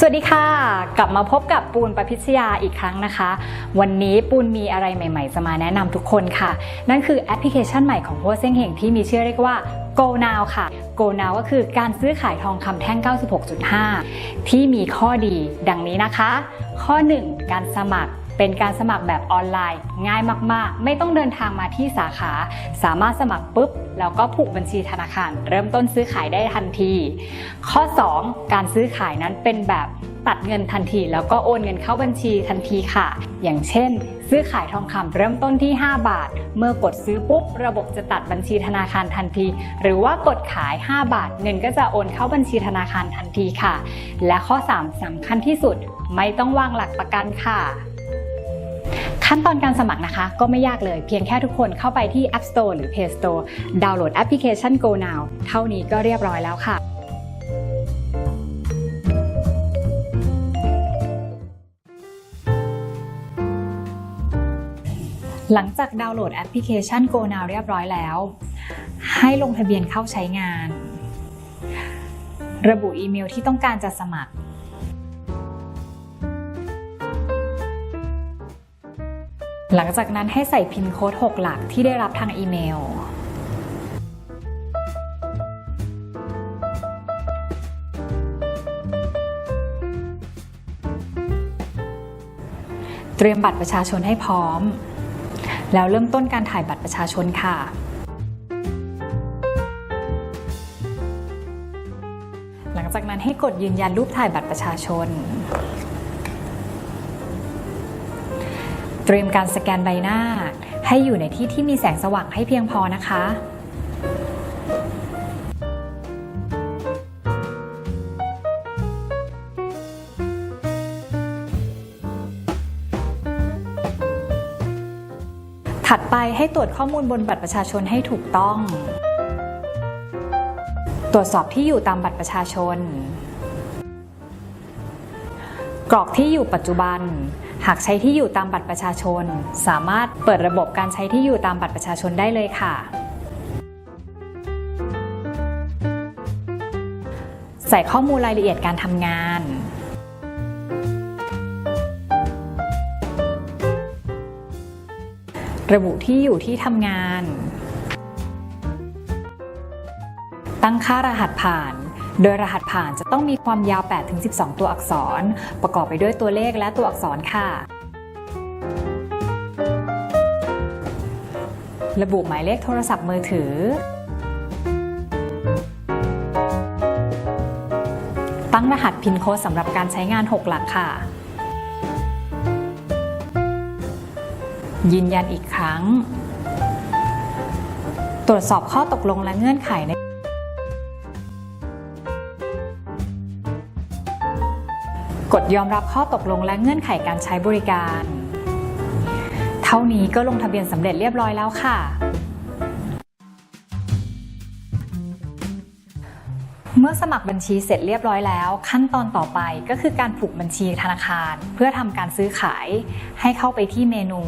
สวัสดีค่ะ กลับมาพบกับปูนประพิชยาอีกครั้งนะคะ วันนี้ปูนมีอะไรใหม่ ๆ จะมาแนะนำทุกคนค่ะ นั่นคือแอปพลิเคชันใหม่ของหัวเส้งเฮงที่มีชื่อเรียกว่า Go Now ค่ะ Go Now ก็คือการซื้อขายทองคำแท่ง 96.5 ที่มีข้อดีดังนี้นะคะ ข้อ 1 การสมัคร เป็นการสมัครแบบออนไลน์ ง่ายมาก ๆ ไม่ต้องเดินทางมาที่สาขา สามารถสมัครปุ๊บ แล้วก็ผูกบัญชีธนาคาร เริ่มต้นซื้อขายได้ทันที ข้อ 2 การซื้อขายนั้นเป็นแบบตัดเงินทันทีแล้วก็โอนเงินเข้าบัญชีทันทีค่ะ อย่างเช่น ซื้อขายทองคำเริ่มต้นที่ 5 บาท เมื่อกดซื้อปุ๊บ ระบบจะตัดบัญชีธนาคารทันที หรือว่ากดขาย 5 บาท เงินก็จะโอนเข้าบัญชีธนาคารทันทีค่ะ และข้อ 3สำคัญที่สุด ไม่ต้องวางหลักประกันค่ะ ขั้นตอนการสมัครนะคะ ก็ไม่ยากเลยเพียงแค่ทุกคนเข้าไปที่ App Store หรือ Play Store ดาวน์โหลดแอปพลิเคชัน Go Now เท่านี้ก็เรียบร้อยแล้วค่ะหลังจากดาวน์โหลดแอปพลิเคชัน Go Now เรียบร้อยแล้ว ให้ลงทะเบียนเข้าใช้งาน ระบุอีเมลที่ต้องการจะสมัคร หลังจากนั้นให้ใส่พินโค้ด 6 หลักที่ได้รับทางอีเมล เตรียมบัตรประชาชนให้พร้อม แล้วเริ่มต้นการถ่ายบัตรประชาชนค่ะหลังจากนั้นให้กดยืนยันรูปถ่ายบัตรประชาชน เตรียมการสแกนใบหน้า ให้อยู่ในที่ที่มีแสงสว่างให้เพียงพอนะคะ ถัดไปให้ตรวจข้อมูลบนบัตรประชาชนให้ถูกต้อง ตรวจสอบที่อยู่ตามบัตรประชาชน กรอกที่อยู่ปัจจุบัน หากใช้ที่อยู่ตามบัตรประชาชน สามารถเปิดระบบการใช้ที่อยู่ตามบัตรประชาชนได้เลยค่ะ ใส่ข้อมูลรายละเอียดการทำงาน ระบุที่อยู่ที่ทำงาน ตั้งค่ารหัสผ่าน โดยรหัสผ่านจะต้องมีความยาว 8-12 ตัวอักษร ประกอบไปด้วยตัวเลขและตัวอักษรค่ะ ระบุหมายเลขโทรศัพท์มือถือ ตั้งรหัสพินโค้ดสำหรับการใช้งาน 6 หลักค่ะ ยืนยันอีกครั้ง ตรวจสอบข้อตกลงและเงื่อนไขใน ดยอมรับข้อตกลงและเงื่อนไขการใช้บริการ เท่านี้ก็ลงทะเบียนสำเร็จเรียบร้อยแล้วค่ะ เมื่อสมัครบัญชีเสร็จเรียบร้อยแล้ว ขั้นตอนต่อไปก็คือการผูกบัญชีธนาคาร เพื่อทำการซื้อขายให้เข้าไปที่เมนู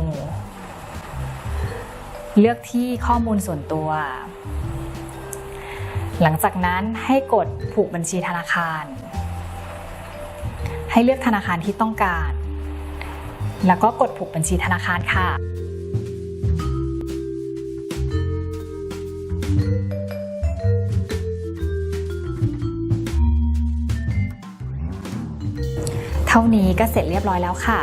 เลือกที่ข้อมูลส่วนตัว หลังจากนั้นให้กดผูกบัญชีธนาคาร ให้เลือกธนาคารที่ต้องการ แล้วก็กดผูกบัญชีธนาคารค่ะ เท่านี้ก็เสร็จเรียบร้อยแล้วค่ะ